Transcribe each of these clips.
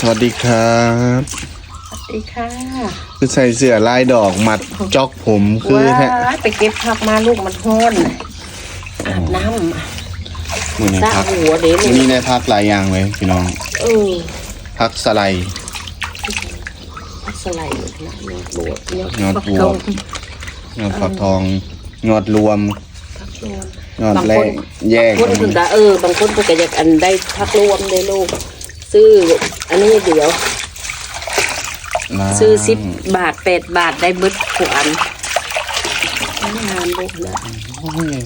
สวัสดีครับสวัสดีค่ะคือใส่เสื้อลายดอกมัดจอกผมคือว้าแท้ยไปเก็บผักมาลูกมันโห้นน่ะอาบน้มือในำสระพักหัวเดี๋ยวนี่นี้ในพักหลายอย่างเลยพี่น้อง เออพักสไลด์ ผักสไลด์นะยอดบวบยอดบวบยอดฝักทองยอดรวมผักรวม ยอดแรกแยกบางคนถึงตาเออบางคนก็อยากอันได้ผักรวมเลยลูก ซื้อ อันนี้เดี๋ยวมาซื้อสิบบาทแปดบาทได้เบิดขวานงามลูกนะโอ้ย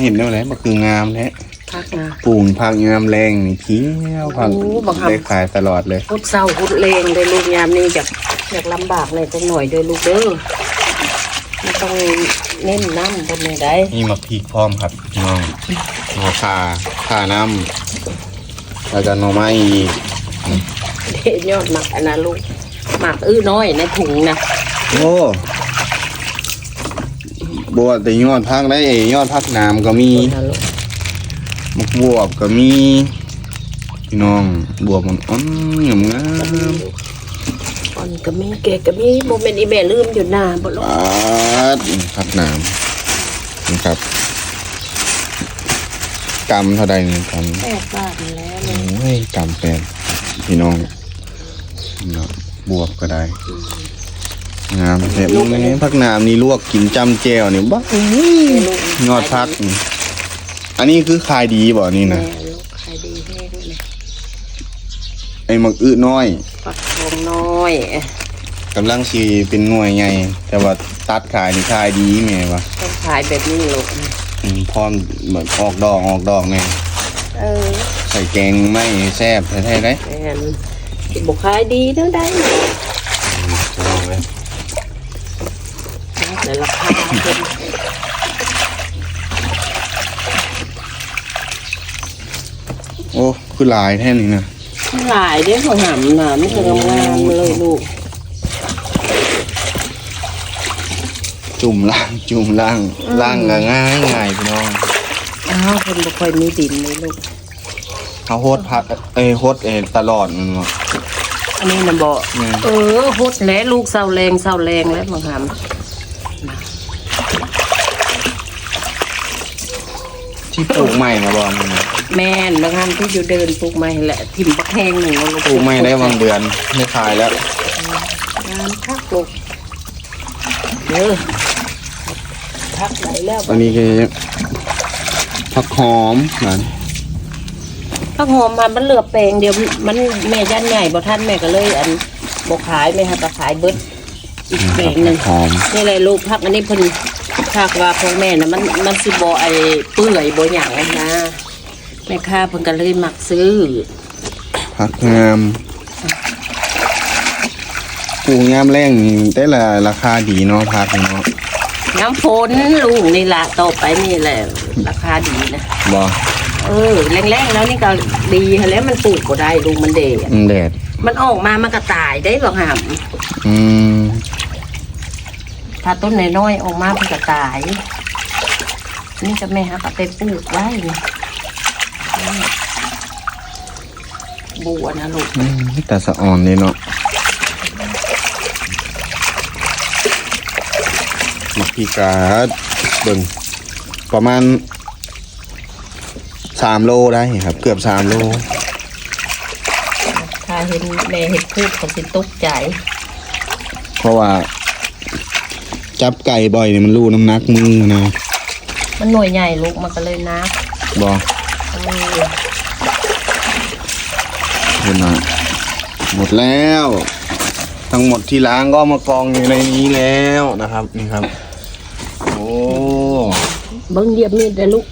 เห็นแล้วแหละมันคืองามแท้ผักนะปลูกพักงามแรงนี่เที่ยวพักโอ้บังคับได้ขายตลอดเลยพุดเศร้าพุดเลงเลยลูกยามนี้อยากอยากลำบากหน่อยจังหน่อยเด้อลูกเด้อไม่ต้องเน้นน้ำบนไหนได้นี่มาพริกพร้อมครับพี่น้องหน่อคาข่าน้ำ แล้วก็หน่อไม้อีกเด็ดยอดหมักอันนะลูกหมักอื้อน้อยในถุงนะโอ้บวชแต่ยอดพักได้เอยอดพักน้ำก็มีนะลูกมักบวบก็มีพี่น้องบวบมันอ้อนงามงามอ่อนก็มีแกก็มีโมเมนต์อีแม่ลืมอยู่หน้าบ่ลูกปาดพักน้ำนะครับกำเท่าใดหนึ่งกำแปดบาทแล้ว โอ้ยกำแปดพี่น้องเนาะบวบก็ได้งามแท้มึงนี่พักน้ำนี่ลวกกินจำแจวนี่บ้าลูกยอดพักอันนี้คือขายดีบ่นี่แม่นะลูกขายดีแห้งเลยไอ้มักอื้อน้อยปักทองน้อยกำลังสีเป็นหน่วยไงแต่ว่าตัดขายนี่ขายดีแม่วะต้องขายแบบนี้ลูกอืมพร้อมเหมือนออกดอกออกดอกไงเออ ใส่แกงไม่แซ่บแท้ๆเลยแม่นสิบ่ขายดีเท่าใดแต่ราคาเป็นโอ้คือหลายแท่นี่นะหลายเด้อหัวหำน่ะมันจะงามๆเลยลูก จุ่มล่างจุ่มล่างล่างก็ง่ายง่ายพี่น้องอ้าวคนบ่ค่อยมีดินเลยลูก เขาโฮดพักเอ้ยโฮดเอยตลอดมันวะอันนี้นะบ่แม่ เออโหดแล้วลูกเศร้าแรงเศร้าแรงแล้วบางหที่ปลูกใหม่นะบอลมันน่ะำแม่นบางหำที่อยู่เดินปลูกไม้แหละถิ่มบักแห้งหนึ่งลูกปลูกใหม่ได้บางเดือนไม่ขายแล้วงานพักลูกเด้อพักไหนแล้วอันนี้คือผักหอมนะ พักหอมมามันเหลือแปลงเดียวมันแม่ย่านใหญ่บ่ท่านแม่ก็เลย อันบ่ขายแม่ฮะก็ขายเบิดอีกแปลงหนึ่งหอมนี่เลยลูกพักอันนี้เพิ่นภาคว่าของแม่นะมันมันสิบ่ไอเปื่อยบ่หยังเลยนะแม่ค้าเพิ่นก็เลยมักซื้อผักงามปลูกงามแรงนี่แต่ละราคาดีเนาะผักเนาะน้ำฝนลูกนี่ล่ะต่อไปนี่แหละราคาดีนะบอ เออแรงๆแล้วนี่ก็ดีแล้วมันปลูกก็ได้ลูกมันเดะแดดมันออกมามันก็ตายได้บ่หามอืมถ้าต้นน้อยๆออกมามันก็ตาย นี่จะแม่ฮะก็ไปปลูกไว้นี่บัวนะลูก อืมแต่สะอ่อนเลยเนาะมักพีกาดเบิ่งประมาณ สามโลได้ครับ เกือบสามโล ถ้าเห็นแม่เห็นพูดเขาสิตกใจ เพราะว่า จับไก่บ่อยเนี่ยมันรู้น้ำหนักมือนะมันหน่วยใหญ่ลูกมันก็เลยนักบอเออเห็นไหมหมดแล้ว ทั้งหมดที่ล้างก็มากองอยู่ในนี้แล้วนะครับนี่ครับ โอ้ เบิ้งเหยียบมีดเลยลูก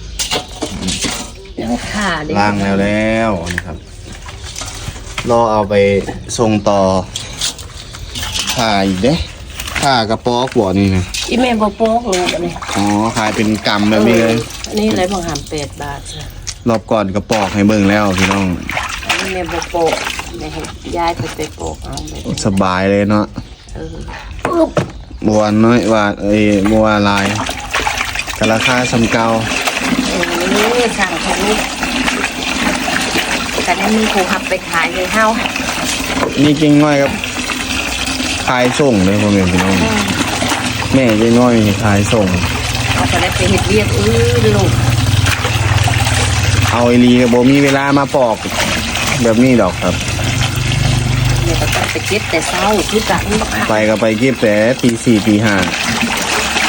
ยังขาดิล้างแล้วแล้วนะครับ รอเอาไปส่งต่อขายอีกเด้ข่ากระป๋อกบ่นี่นะอีแม่บ่โป๊กลูกอันนี้อ๋อขายเป็นกำแบบนี้เลยอันนี้อะไรบางหามแปดบาทจ้ะรอบก่อนกระปอกให้เบิ่งแล้วพี่น้องอันนี้แม่บ่โป๊กแม่ให้ยายไปไปโป๊กเอาไปสบายเลยเนาะเออปึ๊บบัวน้อยว่าเอ้ยบัวลายกราคาสำเกา เออสั่งคนนี้ แต่ได้มีผู้ขับไปขายเลยเฮานี่เก่งน้อยครับขายส่งเลยพ่อแม่พี่น้องแม่เก่งน้อยนี่ขายส่งเอาไปได้ไปเฮ็ดเวียกอื้อลูกเอาไอรีกับโบมีเวลามาปอก แบบนี้ดอกครับแม่ก็ต้องไปเก็บแต่เช้าคือกันบักคักไปก็ไปเก็บแต่ตีสี่ตีห้า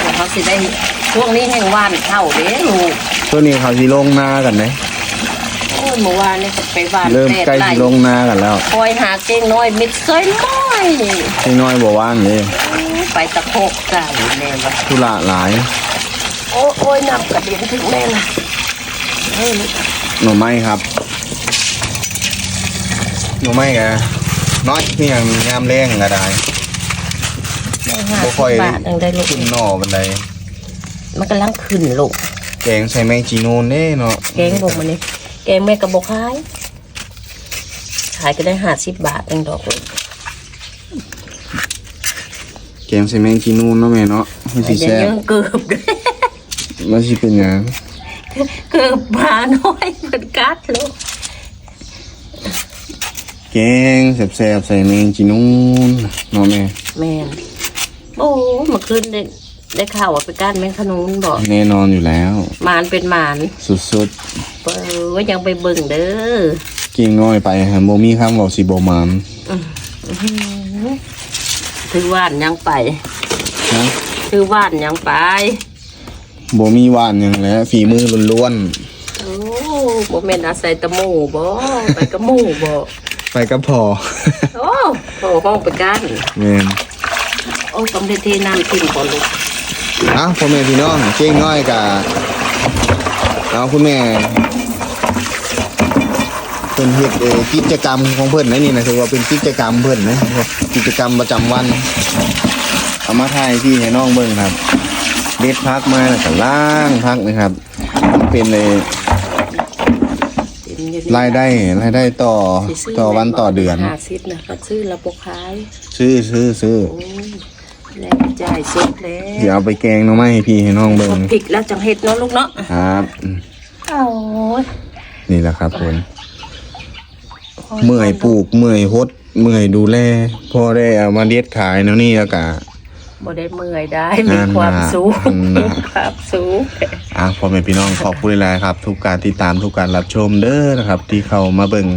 เดี๋ยวเขาสิได้ช่วงนี้แห่งว่านเข้าเด้ลูกตัวนี้เขาสิลงนากันไหมโอ้ ยเมื่อวานนี่ก็ไปว่านเริ่มแปดใกล้ไร่สิลงนากันแล้วคอยหาเก้งน้อยมิดซอยน้อยเก่งน้อยบ่ว่างเลยไปตะโคกไก่แม่ว่าธุระหลาย โอ้โอ้ยนับกระเด็นถึงแม่นะเฮ้ยลูกหน่อไม้ครับหน่อไม้กะน้อยนี่ยังยามแรงก็ได้ได้ห้าบ่สิค่อยบบาทยังได้ลูกขึ้นหน่อบันไดมันกำลังขึ้นลูกแกงใส่แมงจีนูนเด้เนาะแกงลงมานี่ แกงแม่กระบอกขาย ขายก็ได้ห้าสิบบาทเองดอกลูกแกงใส่แมงจีนูนเนาะแม่เนาะมันสิอย่าแซ่บเยอะเกือบด้วยมันสิเป็นหยังเกือบปลาน้อยเหมือนกัดลูกแกงแซ่บๆใส่แมงจีนูนเนาะแม่แม่นโอ้เมื่อคืนได้ ได้ข่าวว่าไปก้านแมงขนุนบอกแน่นอนอยู่แล้วหมานเป็นหมานสุดเออว่ายังไปเบิ่งเด้อๆเก่งน้อยไปฮะบ่มีคำเว้าสิบ่มานถือว่านยังไปนะถือว่านยังไป บ่มีหวานหยังแล้วฝีมือล้วนโอ้บ่แม่นอาศัยตะหมูบ่ไปกับหมูบ่ๆไปก็พอ โอ้โหห้องไปกันแม่น โอ้ต้องได้เทน้ำทิ้งก่อนลูก เอ้าพ่อแม่พี่น้องเก่งน้อยกะเอาคุณแม่เพิ่นเฮ็ดเอ่อกิจกรรมของเพิ่นนะนี่นะถือว่าเป็นกิจกรรมเพิ่นนะกิจกรรมประจำวันเอามาถ่ายพี่ให้น้องเบิ่งครับเด็ดพักมาแล้วก็ล้างพักนะครับมันเป็นเลยเป็นอยู่รายได้รายได้ต่อสิซื้ต่อวันต่อเดือนห้าสิบนะก็ซื้อระบบขาย ซื้อซื้อซื้อโอ้ย แล้วจ่ายสุดแล้เดี๋ยววเอาไปแกงหน้องไม้ให้พี่ให้น้องเบิ่งพริกแล้วจังเฮ็ดเนาะลูกเนาะครับอืมโอ้ยนี่แหละครับผมเมื่อยปลูกเมื่อยฮดเมื่อยดูแลพอได้เอามาเด็ดขายแล้วนี่แล้วก็บ่ได้เมื่อยได้มีความสูงอันน่ะ มีความสูงอะพ่อแม่พี่น้องขอบคุณหลายๆครับ ทุกการติดตามทุกการรับชมเด้อนะครับ ที่เข้ามาเบิ่ง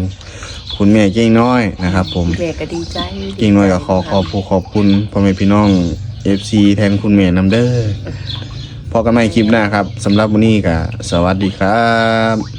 คุณแม่เก่งน้อยนะครับ ผมแม่ก็ดีใจเก่งน้อยก็ขอขอบคุณขอบคุณพ่อแม่พี่น้อง FC แทนคุณแม่นำเด้อพอกันใหม่คลิปหน้าครับสำหรับวันนี้ก็สวัสดีครับ